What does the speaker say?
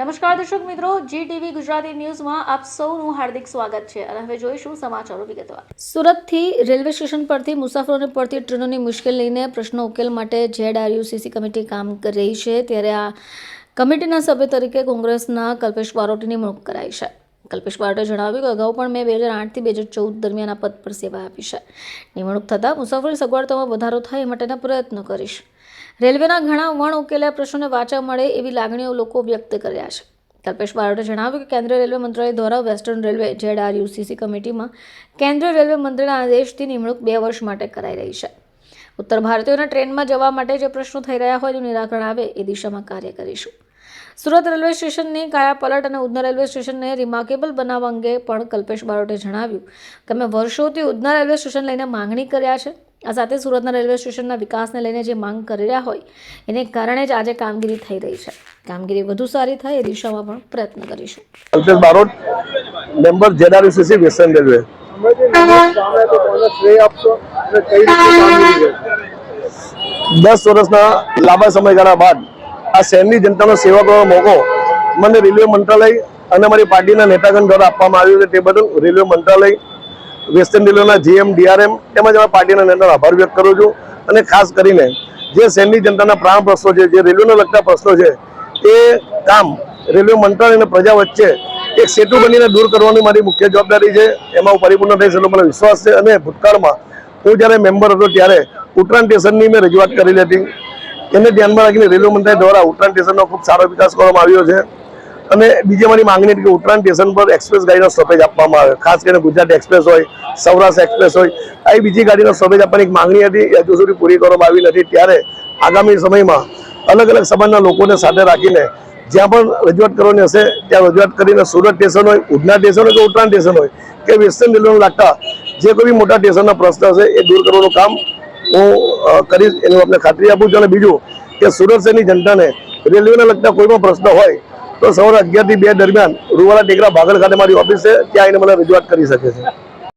નમસ્કાર દર્શક મિત્રો જી ટીવી ગુજરાતી ન્યૂઝમાં આપ સૌનું હાર્દિક સ્વાગત છે અને હવે જોઈશું સમાચારો વિગતવાર. સુરતથી રેલવે સ્ટેશન પરથી મુસાફરોને પડતી ટ્રેનોની મુશ્કેલ લઈને પ્રશ્નો ઉકેલ માટે જેડઆરયુસીસી કમિટી કામ કરી રહી છે. ત્યારે આ કમિટીના સભ્ય તરીકે કોંગ્રેસના કલ્પેશ બારોટની નિમણૂક કરાઈ છે. કલ્પેશ બારોટે જણાવ્યું કે અગાઉ પણ મેં બે હજાર આઠથી બે હજાર ચૌદ દરમિયાન આ પદ પર સેવા આપી છે. નિમણૂક થતાં મુસાફરી સગવડતામાં વધારો થાય એ માટેના પ્રયત્નો કરીશ. રેલવેના ઘણા વણ ઉકેલ્યા પ્રશ્નોને વાચા મળે એવી લાગણીઓ લોકો વ્યક્ત કર્યા છે. કલ્પેશ બારોટે જણાવ્યું કે કેન્દ્રીય રેલવે મંત્રાલય દ્વારા વેસ્ટર્ન રેલવે જેડઆરયુસીસી કમિટીમાં કેન્દ્રીય રેલવે મંત્રીના આદેશથી નિમણૂક બે વર્ષ માટે કરાઈ રહી છે. ઉત્તર ભારતીયોને ટ્રેનમાં જવા માટે જે પ્રશ્નો થઈ રહ્યા હોય તેનું નિરાકરણ આવે એ દિશામાં કાર્ય કરીશું. સુરત રેલવે સ્ટેશનની કાયાપલટ અને ઉધના રેલવે સ્ટેશનને રિમાર્કેબલ બનાવવા અંગે પણ કલ્પેશ બારોટે જણાવ્યું કે અમે વર્ષોથી ઉધના રેલવે સ્ટેશન લઈને માંગણી કર્યા છે. આ સાથે સુરતના રેલવે સ્ટેશનના વિકાસને લઈને જે માંગ કરી રહ્યા હોય, એને કારણે જ આજે કામગીરી થઈ રહી છે. કામગીરી વધુ સારી થાય એ દિશામાં પણ પ્રયત્ન કરીશું. Alpesh Barot, member ZRUCC western railway. દસ વર્ષના લાંબા સમયગાળા બાદ આ શહેરની જનતાનો સેવા કરવાનો મોકો મને રેલવે મંત્રાલય અને મારી પાર્ટીના નેતાગણ દ્વારા આપવામાં આવ્યો છે. તે બદલ રેલવે મંત્રાલય વેસ્ટર્ન રેલવેના જીએમ ડીઆરએમ તેમજ અમારા પાર્ટીના નેતાનો આભાર વ્યક્ત કરું છું. અને ખાસ કરીને જે શહેરની જનતાના પ્રાણ પ્રશ્નો છે, જે રેલવેને લગતા પ્રશ્નો છે, એ કામ રેલવે મંત્રાલય અને પ્રજા વચ્ચે એક સેતુ બનીને દૂર કરવાની મારી મુખ્ય જવાબદારી છે. એમાં હું પરિપૂર્ણ થઈશ એટલો મને વિશ્વાસ છે અને ભૂતકાળમાં હું જ્યારે મેમ્બર હતો ત્યારે ઉત્તરાયણ સ્ટેશનની મેં રજૂઆત કરેલી હતી. એને ધ્યાનમાં રાખીને રેલવે મંત્રાલય દ્વારા ઉત્તરાયણ સ્ટેશનનો ખૂબ સારો વિકાસ કરવામાં આવ્યો છે. અને બીજી અમારી માંગણી હતી કે ઉત્તરાયણ સ્ટેશન પર એક્સપ્રેસ ગાડીનો સ્ટોપેજ આપવામાં આવે. ખાસ કરીને ગુજરાત એક્સપ્રેસ હોય, સૌરાષ્ટ્ર એક્સપ્રેસ હોય આવી બીજી ગાડીનો સ્ટોપેજ આપવાની એક માંગણી હતી. હજુ સુધી પૂરી કરવામાં આવી નથી. ત્યારે આગામી સમયમાં અલગ અલગ સમાજના લોકોને સાથે રાખીને જ્યાં પણ રજૂઆત કરવાની હશે, ત્યાં રજૂઆત કરીને સુરત સ્ટેશન હોય, ઉધના સ્ટેશન હોય કે ઉત્તરાયણ સ્ટેશન હોય, કે વેસ્ટર્ન રેલવેને લાગતા જે કોઈ બી મોટા સ્ટેશનના પ્રશ્ન હશે, એ દૂર કરવાનું કામ હું કરીશ. એની આપણે ખાતરી આપું છું. અને બીજું કે સુરત શહેરની જનતાને રેલવેને લગતા કોઈ પણ પ્રશ્ન હોય તો સવારે અગિયારથી બે દરમિયાન રૂવાલા ટેકરા ભાગળ ખાતે મારી ઓફિસ છે. ત્યાં આવીને મને રજૂઆત કરી શકે છે.